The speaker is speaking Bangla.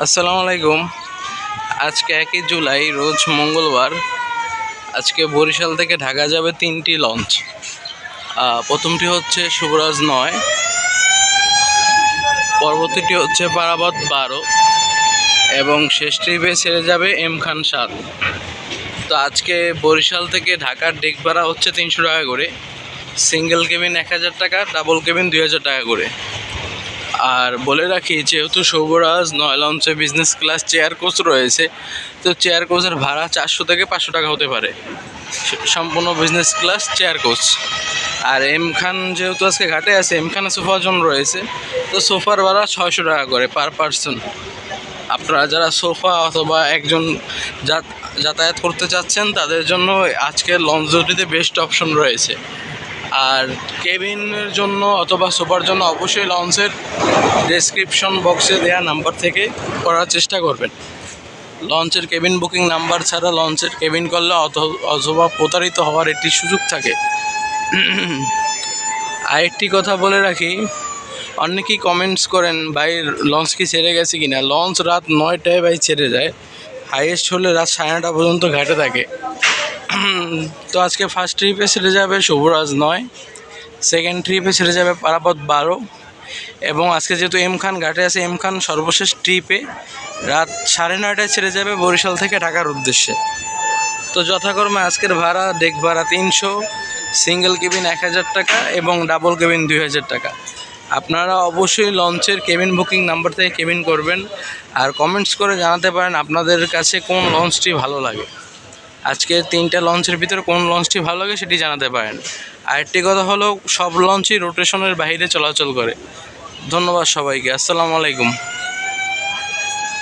আসসালামু আলাইকুম। আজকে একই জুলাই, রোজ মঙ্গলবার। আজকে বরিশাল থেকে ঢাকা যাবে তিনটি লঞ্চ। প্রথমটি হচ্ছে শুভরাজ নয়, পরবর্তীটি হচ্ছে পারাবত বারো, এবং শেষ ট্রিপে ছেড়ে যাবে এম খান সাত। তো আজকে বরিশাল থেকে ঢাকার ডেক ভাড়া হচ্ছে তিনশো টাকা করে। সিঙ্গেল কেবিন এক হাজার টাকা, ডাবল কেবিন দুই হাজার টাকা করে। আর বলে রাখি, যেহেতু সৌবরাজ নয় লঞ্চে বিজনেস ক্লাস চেয়ার কোচ রয়েছে, তো চেয়ার কোচের ভাড়া চারশো থেকে পাঁচশো টাকা হতে পারে। সম্পূর্ণ বিজনেস ক্লাস চেয়ার কোচ আর এম খান যেহেতু আজকে ঘাটে আছে, এম খানে সোফা জোন রয়েছে, তো সোফার ভাড়া ছয়শো টাকা করে পার পার্সন আপনারা যারা সোফা অথবা একজন যাত- যাতায়াত করতে চাচ্ছেন, তাদের জন্য আজকের লঞ্চ দুটিতে বেস্ট অপশন রয়েছে। আর কেবিনের জন্য অথবা সোফার জন্য অবশ্যই লঞ্চের ডেসক্রিপশন বক্সে দেওয়া নাম্বার থেকে করার চেষ্টা করবেন। লঞ্চের কেবিন বুকিং নাম্বার ছাড়া লঞ্চের কেবিন করলে অথ- অথবা প্রতারিত হওয়ার একটি সুযোগ থাকে। আরেকটি কথা বলে রাখি, অনেকেই কমেন্টস করেন, ভাই লঞ্চ কি ছেড়ে গেছে কি না লঞ্চ রাত নয়টায় ভাই ছেড়ে যায় হাইয়েস্ট হলে রাত সাড়ে নটা পর্যন্ত ঘাটে থাকে। তো আজকে ফার্স্ট ট্রিপে ছেড়ে যাবে শুভরাজ নয় সেকেন্ড ট্রিপে ছেড়ে যাবে পারাপথ বারো এবং আজকে যেহেতু এম খান ঘাটে আছে এম খান সর্বশেষ ট্রিপে রাত সাড়ে নয়টায় ছেড়ে যাবে বরিশাল থেকে ঢাকার উদ্দেশ্যে। তো যথাক্রমে আজকের ভাড়া ডেক ভাড়া তিনশো সিঙ্গেল কেবিন এক হাজার টাকা এবং ডাবল কেবিন দুই হাজার টাকা। আপনারা অবশ্যই লঞ্চের কেবিন বুকিং নাম্বার থেকে কেবিন করবেন আর কমেন্টস করে জানাতে পারেন আপনাদের কাছে কোন লঞ্চটি ভালো লাগে। আজকে তিনটা লঞ্চের ভিতরে কোন লঞ্চটি ভালো লাগে সেটি জানাতে পারেন। আরেকটি কথা হলো, সব লঞ্চই রোটেশনের বাইরে চলাচল করে। ধন্যবাদ সবাইকে। আসসালামু আলাইকুম।